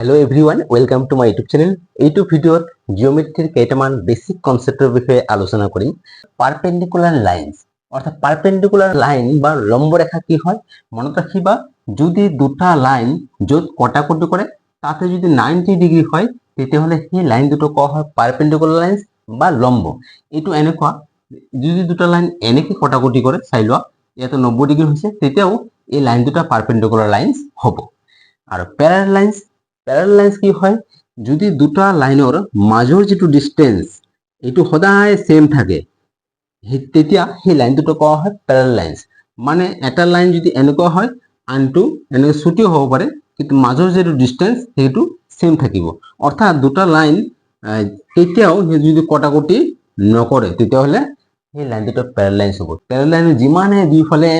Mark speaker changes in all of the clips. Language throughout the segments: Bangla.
Speaker 1: Hello' every one welcome to my YouTube channel এইটো ভিডিঅ'ত জিঅ'মেট্ৰিৰ কেইটামান বেছিক কনচেপ্টৰ বিষয়ে আলোচনা কৰিম। পাৰপেণ্ডিকুলাৰ লাইনছ অৰ্থাৎ পাৰপেণ্ডিকুলাৰ লাইন বা লম্ব ৰেখা কি হয়? মনত ৰাখিবা, যদি দুটা লাইন য'ত কটাকটি কৰে, তাতে যদি নাইনটি ডিগ্ৰী হয়, তেতিয়াহ'লে সেই লাইন দুটো কোৱা হয় পাৰপেণ্ডিকুলাৰ লাইনছ বা লম্ব। এইটো এনেকুৱা, যদি দুটা লাইন এনেকে কটাকটি কৰে, চাই লোৱা, ইয়াতে নব্বৈ ডিগ্ৰী হৈছে, তেতিয়াও এই লাইন দুটা পাৰপেণ্ডিকুলাৰ লাইনছ হ'ব। আৰু পেৰাৰ লাইনছ পেৰাল লাইন্স কি হয়? যদি দুটা লাইনৰ মাজৰ যিটো ডিষ্টেঞ্চ এইটো সদায় ছেম থাকে তেতিয়া সেই লাইন দুটো কোৱা হয় পেৰাল লাইন্স মানে এটা লাইন যদি এনেকুৱা হয়, আনটো এনেকৈ ছুটিও হ'ব পাৰে, কিন্তু মাজৰ যিটো ডিষ্টেঞ্চ সেইটো ছেম থাকিব। অৰ্থাৎ দুটা লাইন কেতিয়াও সেই যদি কটাকটি নকৰে, তেতিয়াহ'লে সেই লাইন দুটো পেৰাল লাইন্স হ'ব। পেৰাল লাইন যিমানে দুইফালে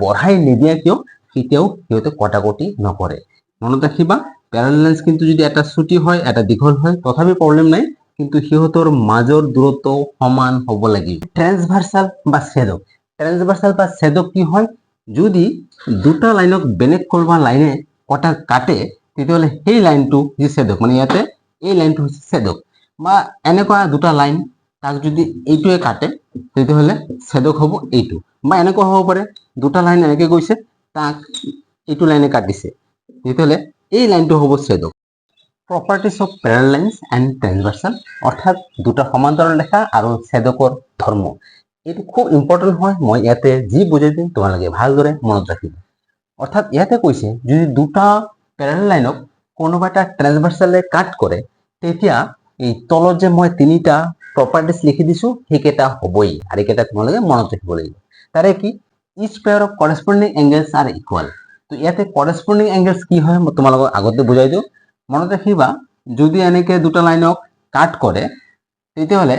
Speaker 1: বঢ়াই নিদিয়ে কিয় কেতিয়াও সিহঁতে কটাকটি নকৰে। মনত ৰাখিবা প্যারালাইন্স কিন্তু যদি এটা ছুটি হয়, এটা দীঘল হয়, তথাপি প্ৰব্লেম নাই, কিন্তু সিহঁতৰ মাজৰ দূৰত্ব সমান হ'ব লাগিব। ট্ৰেন্সভাৰ্সাল বা ছেদক। ট্ৰেন্সভাৰ্সাল বা ছেদক কি হয়? যদি দুটা লাইনক বেলেগ কোনোবা লাইনে কটা কাটে, তেতিয়াহ'লে সেই লাইনটো যি ছেদক মানে ইয়াতে এই লাইনটো হৈছে ছেদক। বা এনেকুৱা দুটা লাইন, তাক যদি এইটোৱে কাটে, তেতিয়াহ'লে ছেদক হ'ব এইটো। বা এনেকুৱা হ'ব পাৰে, দুটা লাইন এনেকে গৈছে, তাক এইটো লাইনে কাটিছে। তেতিয়াহ'লে এই লাইনটো হ'ব ছেদক। Properties of parallel lines and transversal অৰ্থাৎ দুটা সমান্তৰাল ৰেখা আৰু ছেদকৰ ধৰ্ম। এইটো খুব ইম্পৰ্টেণ্ট হয়, মই ইয়াতে যি বুজাই দিম তোমালোকে ভালদৰে মনত ৰাখিবা। অৰ্থাৎ ইয়াতে কৈছে, যদি দুটা পেৰাল লাইনক কোনোবা এটা ট্ৰেন্সভাৰ্সালে কাট কৰে, তেতিয়া এই তলত যে মই তিনিটা প্ৰপাৰ্টিজ লিখি দিছো, সেইকেইটা হ'বই। আৰু এইকেইটা তোমালোকে মনত ৰাখিব লাগিব। তাৰে কি? Each pair of corresponding angles are equal তো ইয়াতে কৰেস্পণ্ডিং এংগেলছ কি হয় তোমালোকক আগতে বুজাই দিওঁ। মনত ৰাখিবা, যদি এনেকে দুটা লাইনক কাট কৰে, তেতিয়াহ'লে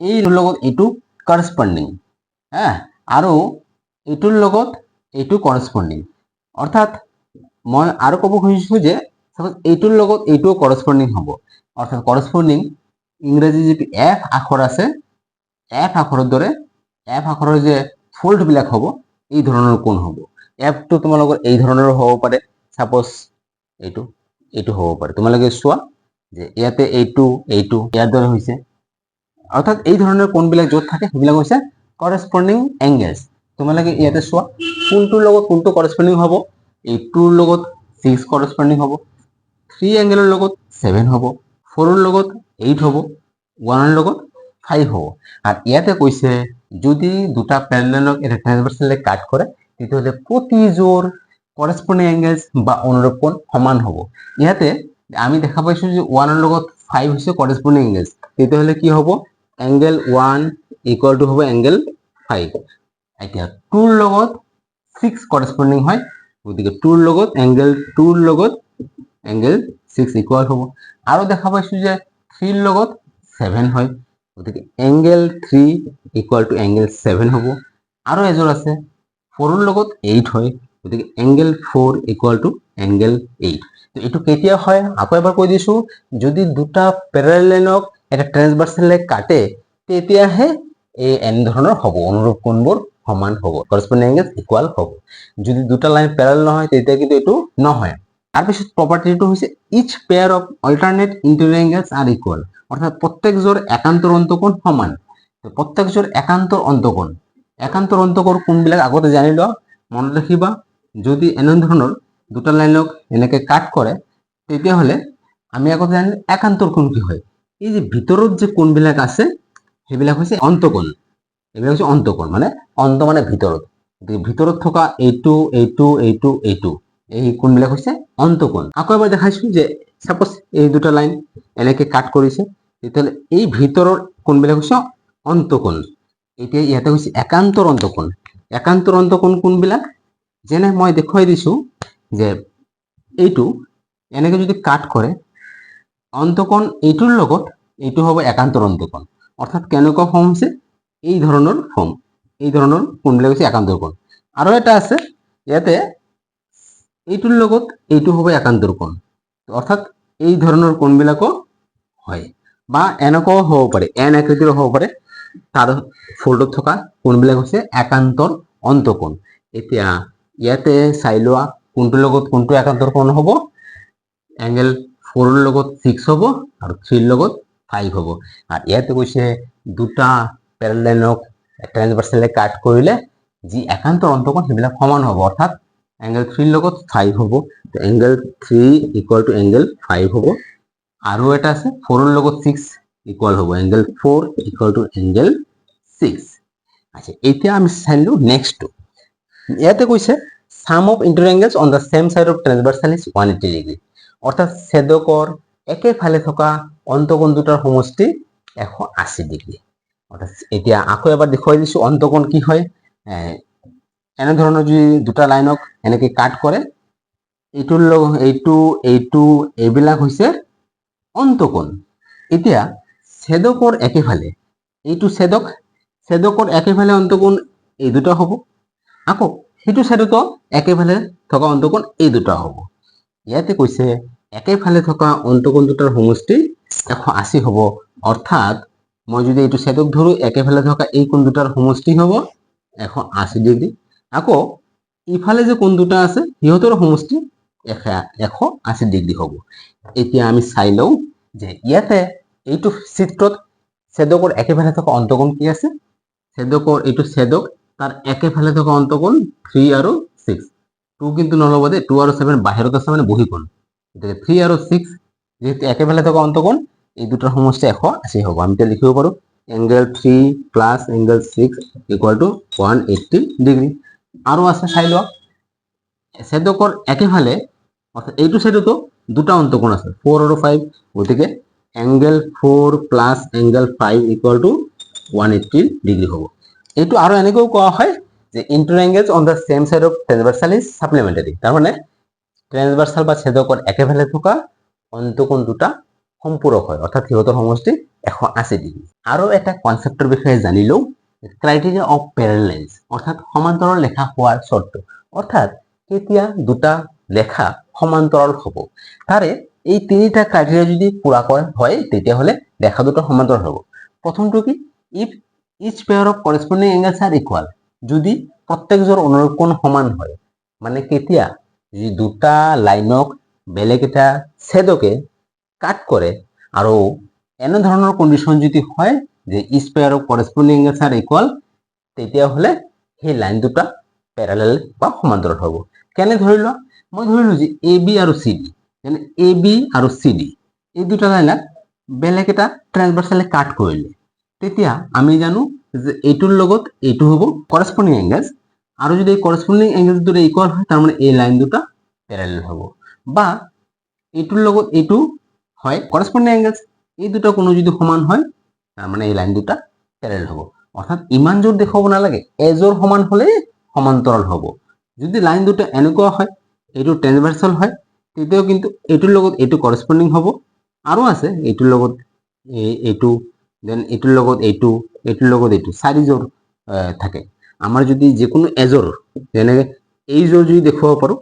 Speaker 1: এইটোৰ লগত এইটো কৰেস্পণ্ডিং হা? আৰু এইটোৰ লগত এইটো কৰেস্পণ্ডিং অৰ্থাৎ, মই আৰু ক'ব খুজিছোঁ যে চাপ'জ এইটোৰ লগত এইটোও কৰেস্পণ্ডিং হ'ব। অৰ্থাৎ কৰেস্পণ্ডিং ইংৰাজী যিটো এফ আখৰ আছে এফ আখৰৰ দৰে এফ আখৰৰ যে ফল্ডবিলাক হ'ব, এই ধৰণৰ কোণ হ'ব। এফটো তোমালোকৰ এই ধৰণৰ হ'ব পাৰে। চাপ'জ এইটো এইটো হ'ব পাৰে। তোমালোকে চোৱা যে ইয়াতে এইটো এইটো ইয়াৰ দৰে হৈছে। অৰ্থাৎ এই ধৰণৰ কোণবিলাক য'ত থাকে, সেইবিলাক হৈছে কৰেস্পণ্ডিং এংগেলছ তোমালোকে ইয়াতে চোৱা, কোনটোৰ লগত কোনটো কৰেস্পণ্ডিং হ'ব? এইটোৰ লগত ছিক্স কৰেস্পণ্ডিং হ'ব। থ্ৰী এংগেলৰ লগত ছেভেন হ'ব। ফ'ৰৰ লগত এইট হ'ব। ওৱানৰ লগত ফাইভ হ'ব। আৰু ইয়াতে কৈছে, যদি দুটা পেৰেলেলক এটা ট্ৰেন্সভাৰ্সালে কাট কৰে তেতিয়াহ'লে প্ৰতিযোৰ কৰেস্পণ্ডিং এংগেলছ বা অনুৰূপ কোণ সমান হ'ব। ইয়াতে আমি দেখা পাইছোঁ যে ওৱানৰ লগত ফাইভ হৈছে কৰেস্পণ্ডিং এংগেলছ তেতিয়াহ'লে কি হ'ব? এংগেল ওৱান ইকুৱেল টু হ'ব এংগেল ফাইভ এতিয়া টুৰ লগত ছিক্স কৰেস্পণ্ডিং হয় গতিকে টুৰ লগত এংগেল টুৰ লগত এংগেল ছিক্স ইকুৱেল হ'ব। আৰু দেখা পাইছোঁ যে থ্ৰীৰ লগত ছেভেন হয় গতিকে angle three equal to angle seven হ'ব। আৰু এযোৰ আছে। ফ'ৰৰ লগত এইট হয়, গতিকে angle four equal to angle eight এইটো কেতিয়া হয়? আকৌ এবাৰ কৈ দিছোঁ, যদি দুটা পেৰেলেনক এটা ট্ৰেন্সভাৰ্সালে কাটে, তেতিয়াহে এই এনেধৰণৰ হ'ব, অনুৰূপ কোণবোৰ সমান হ'ব কৰস্পণ্ডিং এংগেল ইকুৱেল হ'ব। যদি দুটা লাইন পেৰেল নহয়, তেতিয়া কিন্তু এইটো নহয়। তাৰপিছত প্ৰপাৰ্টিটো হৈছে each pair of alternate interior angles are equal অৰ্থাৎ প্ৰত্যেকযোৰ একান্তৰ অন্তকোণ সমান। প্ৰত্যেকযোৰ একান্তৰ অন্তকোণ একান্তৰ অন্তকোণ কোনবিলাক আগতে জানি লোৱা মনত ৰাখিবা। যদি এনেধৰণৰ দুটা লাইনক এনেকে কাট কৰে, তেতিয়াহ'লে আমি আগতে জানিলো একান্তৰ কোণ কি হয়। এই যে ভিতৰত যে কোণবিলাক আছে, সেইবিলাক হৈছে অন্তকোণ। এইবিলাক হৈছে অন্তকোণ মানে অন্ত মানে ভিতৰত। ভিতৰত থকা এইটো এইটো এইটো এইটো, এই কোণবিলাক হৈছে অন্তকোণ। আকৌ এবাৰ দেখাইছো যে চাপ'জ এই দুটা লাইন এনেকে কাট কৰিছে, তেতিয়াহ'লে এই ভিতৰৰ কোণবিলাক হৈছে অন্তকোণ। এতিয়া ইয়াতে হৈছে একান্তৰ অন্তকোণ একান্তৰ অন্তকোণ কোনবিলাক? যেনে মই দেখুৱাই দিছো যে এইটো এনেকে যদি কাট কৰে, অন্তকোণ এইটোৰ লগত এইটো হ'ব একান্তৰ অন্তকোণ অৰ্থাৎ কেনেকুৱা ফৰ্ম হৈছে? এই ধৰণৰ ফৰ্ম। এই ধৰণৰ কোণবিলাক হৈছে? একান্তৰ কোণ। আৰু এটা আছে, ইয়াতে এইটোৰ লগত এইটো হ'ব একান্তৰ কোণ। অৰ্থাৎ এই ধৰণৰ কোণবিলাকো হয়। বা এনেকুৱাও হ'ব পাৰে। এন আকৃতিৰো হ'ব পাৰে। তাৰ ফল্ডত থকা কোণবিলাক হৈছে একান্তৰ অন্তকোণ। এতিয়া, ইয়াতে চাই লোৱা কোনটোৰ লগত কোনটো একান্তৰ কোণ হ'ব, এংগেল ফ'ৰৰ লগত ছিক্স হ'ব আৰু থ্ৰীৰ লগত ফাইভ হ'ব। আৰু ইয়াতে কৈছে দুটা পেৰেল লাইনক কাট কৰিলে যি একান্ত অন্তকোণ সেইবিলাক সমান হ'ব। অৰ্থাৎ এংগেল থ্ৰীৰ লগত ফাইভ হ'ব angle three equal to angle five হ'ব। আৰু এটা আছে, ফ'ৰৰ লগত ছিক্স ইকুৱেল হ'ব angle four equal to angle six আচ্ছা এতিয়া আমি চাইলোঁ নেক্সটটো ইয়াতে কৈছে sum of inter angles on the same side of transversal is one eighty degree অৰ্থাৎ ছেদকৰ একেফালে থকা অন্তকোণ দুটাৰ সমষ্টি এশ আশী ডিগ্ৰী অৰ্থাৎ এতিয়া আকৌ এবাৰ দেখুৱাই দিছোঁ, অন্তকোণ কি হয়? এনেধৰণৰ যদি দুটা লাইনক এনেকে কাট কৰে, এইটোৰ লগ, এইটো এইটো, এইবিলাক হৈছে অন্তকোণ। এতিয়া ছেদকৰ একেফালে এইটো ছেদক। ছেদকৰ একেফালে অন্তকোণ এই দুটা হ'ব। আকৌ সেইটো ছাইডতো একেফালে থকা অন্তকোণ এই দুটা হ'ব। ইয়াতে কৈছে একেফালে থকা অন্তকোণ দুটাৰ সমষ্টি এশ আশী হ'ব। অৰ্থাৎ মই যদি এইটো ছেদক ধৰো একেফালে থকা এই কোণ দুটাৰ সমষ্টি হ'ব এশ আশী ডিগ্ৰী। আকৌ ইফালে যে কোণ দুটা আছে, সিহঁতৰ সমষ্টি এশ এশ আশী ডিগ্ৰী হ'ব। এতিয়া আমি চাই লওঁ যে ইয়াতে এইটো চিত্ৰত ছেদকৰ একেফালে থকা অন্তকোণ কি আছে? ছেদকৰ এইটো ছেদক, তাৰ একেফালে থকা অন্তকোণ থ্ৰী আৰু ছিক্স টু কিন্তু নল'ব দেই টু আৰু ছেভেন বাহিৰত আছে মানে বহি কোণ গতিকে থ্ৰী আৰু ছিক্স যিহেতু একেফালে থকা অন্তকোণ, এই দুটাৰ সমষ্টি এশ আশী হ'ব। আমি এতিয়া লিখিব পাৰোঁ angle three plus angle six equal to one eighty degree আৰু আছে, চাই লোৱা। ছেদকৰ একেফালে, অৰ্থাৎ এইটো ছাইডতো দুটা অন্তকোণ আছে ফ'ৰ আৰু ফাইভ গতিকে angle four plus angle five equal to one eighty degree হ'ব। এইটো আৰু এনেকৈও কোৱা হয় যে inter angles on the same side of transversal is supplementary তাৰমানে ট্ৰেন্সভাৰ্চাল বা ছেদকৰ একেফালে থকা অন্তকোণ দুটা সম্পূৰক হয়, অৰ্থাৎ সিহঁতৰ সমষ্টি এশ আশী ডিগ্ৰী আৰু এটা কনচেপ্টৰ বিষয়ে জানি লওঁ অফ পেৰেলেঞ্চ অৰ্থাৎ সমান্তৰাল লেখা হোৱাৰ চৰ্ত। অৰ্থাৎ কেতিয়া দুটা লেখা সমান্তৰাল হ'ব। তাৰে এই তিনিটা ক্ৰাইটেৰিয়া যদি পূৰা কৰা হয়, তেতিয়াহ'লে লেখা দুটা সমান্তৰাল হ'ব। প্ৰথমটো কি? If each pair of corresponding angles are equal যদি প্ৰত্যেকযোৰ অনুৰূপ কোণ সমান হয় মানে কেতিয়া? যদি দুটা লাইনক বেলেগ এটা ছেদকে কাট কৰে আৰু এনেধৰণৰ কণ্ডিশ্যন যদি হয়, যে each pair of corresponding angles are equal তেতিয়াহ'লে সেই লাইন দুটা পেৰালেল বা সমান্তৰাল হ'ব। কেনে ধৰি লোৱা? মই ধৰিলোঁ যে এ বি আৰু চি ডি এ বি আৰু চি ডি এই দুটা লাইনক বেলেগ এটা ট্ৰেন্সভাৰ্চালে কাট কৰিলে তেতিয়া আমি জানো যে এইটোৰ লগত এইটো হ'ব কৰেস্পণ্ডিং এংগেলছ আৰু যদি এই কৰেস্পণ্ডিং এংগেলছ দুটা ইকুৱেল হয় তাৰমানে এই লাইন দুটা পেৰালেল হ'ব। বা এইটোৰ লগত এইটো হয় কৰেস্পণ্ডিং এংগেলছ এই দুটা কোনো যদি সমান হয় তাৰমানে এই লাইন দুটা পেৰেল হ'ব। অৰ্থাৎ ইমান জোৰ দেখুৱাব নালাগে এজোৰ সমান হ'লেই সমান্তৰাল হ'ব। যদি লাইন দুটা এনেকুৱা হয় এইটো ট্ৰেন্সভাৰ্চাল হয় তেতিয়াও কিন্তু এইটোৰ লগত এইটো কৰেস্পণ্ডিং হ'ব। আৰু আছে এইটোৰ লগত এই এইটো দেন এইটোৰ লগত এইটো এইটোৰ লগত এইটো চাৰিযোৰ থাকে। আমাৰ যদি যিকোনো এজোৰ যেনেকে এইযোৰ যদি দেখুৱাব পাৰোঁ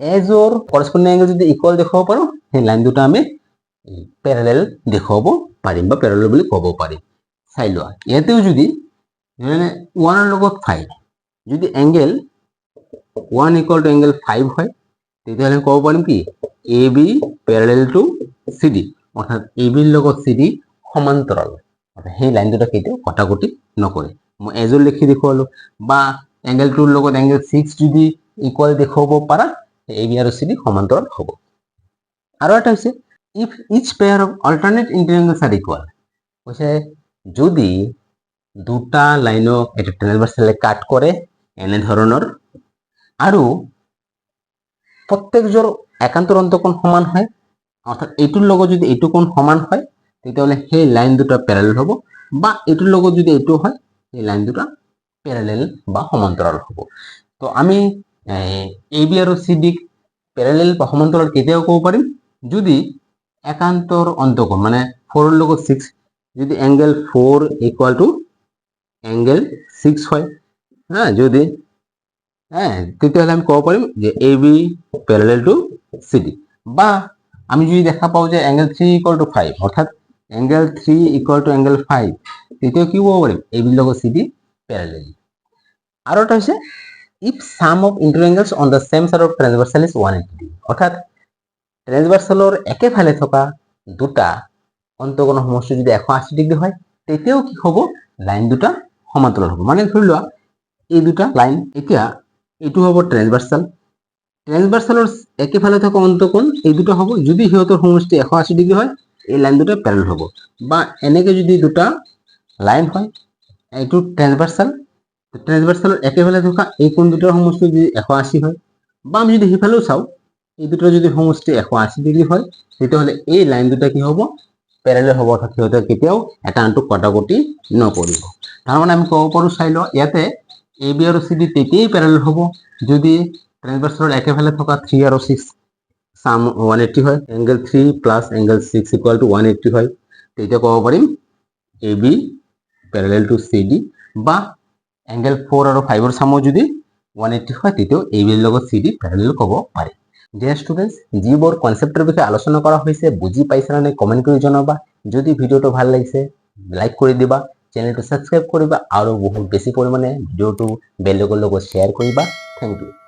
Speaker 1: এজোৰ কৰেস্পণ্ডিং এংগেল যদি ইকুৱেল দেখুৱাব পাৰোঁ, সেই লাইন দুটা আমি পেৰেলেল দেখুৱাব পাৰিম বা পেৰেলেল বুলি ক'ব পাৰিম। চাই লোৱা, ইয়াতেও যদি, যেনে ওৱানৰ লগত ফাইভ যদি angle one equal to angle five হয় তেতিয়াহ'লে ক'ব পাৰিম কি? A B parallel to C D অৰ্থাৎ এ বিৰ লগত চি ডি সমান্তৰাল সেই লাইন দুটা কেতিয়াও কটাকটি নকৰে। মই এজোৰ লিখি দেখুৱালোঁ। বা এংগেল টুৰ লগত এংগেল ছিক্স যদি ইকুৱেল দেখুৱাব পাৰা এ বি আৰু চি ডি সমান্তৰাল হ'ব। আৰু এটা হৈছে if each pair of alternate inter angles are equal কৈছে যদি দুটা লাইনক এটা ট্ৰেন্সভাৰ্চালে কাট কৰে এনেধৰণৰ আৰু প্ৰত্যেকযোৰ একান্তৰ অন্তকোণ সমান হয়? অৰ্থাৎ এইটোৰ লগত যদি এইটো কোণ সমান হয়, তেতিয়াহ'লে সেই লাইন দুটা পেৰালেল হ'ব। বা এইটোৰ লগত যদি এইটো হয়, সেই লাইন দুটা পেৰালেল বা সমান্তৰাল হ'ব। তো আমি, এ বি আৰু চি ডিক পেৰালেল বা সমান্তৰাল কেতিয়াও ক'ব পাৰিম? যদি একান্তৰ অন্তকোণ মানে ফ'ৰৰ লগত ছিক্স যদি angle four equal to angle six হয়, হা, যদি হ্যাঁ তেতিয়াহ'লে আমি ক'ব পাৰিম যে A B parallel to C D বা আমি যদি দেখা পাওঁ যে angle three equal to five অৰ্থাৎ angle three equal to angle five তেতিয়াও কি ক'ব পাৰিম এ বিৰ লগত চি ডি পেৰেলেল আৰু এটা হৈছে if sum of inter angles on the same side of transversal is one eighty degree অৰ্থাৎ ট্ৰেন্সভাৰ্চেলৰ একেফালে থকা দুটা অন্তকোণৰ সমষ্টি যদি এশ আশী ডিগ্ৰী হয় তেতিয়াও কি হ'ব? লাইন দুটা সমান্তৰাল হ'ব। মানে ধৰি লোৱা এই দুটা লাইন এতিয়া এইটো হ'ব ট্ৰেন্সভাৰ্চেল ট্ৰেন্সভাৰ্চেলৰ একেফালে থকা অন্তকোণ এই দুটা হ'ব, যদি সিহঁতৰ সমষ্টি এশ আশী ডিগ্ৰী হয়, এই লাইন দুটা পেৰেল হ'ব। বা এনেকে যদি দুটা লাইন হয়, এইটো ট্ৰেন্সভাৰ্চেল ট্ৰেন্সভাৰ্চেলৰ একেফালে থকা এই কোণ দুটাৰ সমষ্টি যদি এশ আশী হয়, বা আমি যদি সিফালেও চাওঁ, এই দুটাৰ যদি সমষ্টি এশ আশী ডিগ্ৰী হয়, তেতিয়াহ'লে এই লাইন দুটা কি হ'ব? পেৰেলেল হ'ব, অৰ্থাৎ সিহঁতে কেতিয়াও এটা আনটোক কটাকটি নকৰিব। তাৰমানে আমি ক'ব পাৰোঁ চাই লওঁ ইয়াতে এ বি আৰু চি ডি তেতিয়াই পেৰেলেল হ'ব। যদি ট্ৰেন্সভাৰ্চেলৰ একেফালে থকা থ্ৰী আৰু ছিক্স চাম ওৱান এইট্টি হয় angle three plus angle six equal to one eighty হয়, তেতিয়া ক'ব পাৰিম A B parallel to C D বা এংগেল ফ'ৰ আৰু ফাইভৰ চামো যদি ওৱান এইট্টি হয়, তেতিয়াও এ বিৰ লগত চি ডি পেৰেলেল ক'ব পাৰি। ডিয়াৰ ষ্টুডেণ্টছ যিবোৰ কনচেপ্টৰ বিষয়ে আলোচনা কৰা হৈছে, বুজি পাইছা নে কমেণ্ট কৰি জনাবা। যদি ভিডিঅ'টো ভালো লাগিছে লাইক কৰি দিবা। চেনেলটো ছাবস্ক্ৰাইব কৰিবা আৰু বহুত বেছি পৰিমাণে ভিডিঅ'টো বেলেগৰ লগত শ্বেয়াৰ কৰিবা থেংক ইউ